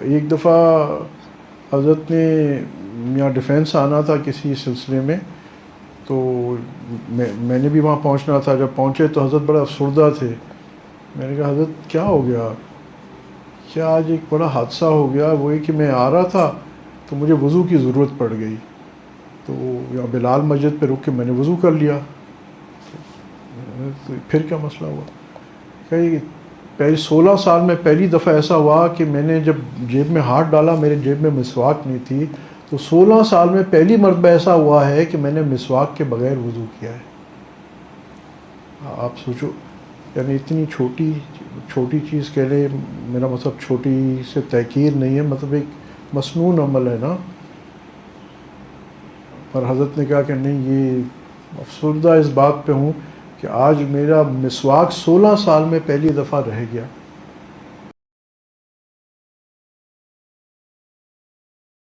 ایک دفعہ حضرت نے یہاں ڈیفینس آنا تھا کسی سلسلے میں، تو میں میں نے بھی وہاں پہنچنا تھا۔ جب پہنچے تو حضرت بڑا افسردہ تھے۔ میں نے کہا، حضرت، کیا ہو گیا؟ کیا آج ایک بڑا حادثہ ہو گیا؟ وہی کہ میں آ رہا تھا تو مجھے وضو کی ضرورت پڑ گئی۔ تو یہاں بلال مسجد پہ رک کے میں نے وضو کر لیا۔ تو پھر کیا مسئلہ ہوا؟ کہ پہلے سولہ سال میں پہلی دفعہ ایسا ہوا کہ میں نے جب جیب میں ہاتھ ڈالا، میرے جیب میں مسواک نہیں تھی، تو سولہ سال میں پہلی مرتبہ ایسا ہوا ہے کہ میں نے مسواک کے بغیر وضو کیا ہے۔ آپ سوچو یعنی اتنی چھوٹی چھوٹی چیز کہہ لیں، میرا مطلب چھوٹی سے تحقیر نہیں ہے مطلب ایک مصنون عمل ہے نا۔ پر حضرت نے کہا کہ نہیں، یہ افسردہ اس بات پہ ہوں کہ آج میرا مسواک سولہ سال میں پہلی دفعہ رہ گیا۔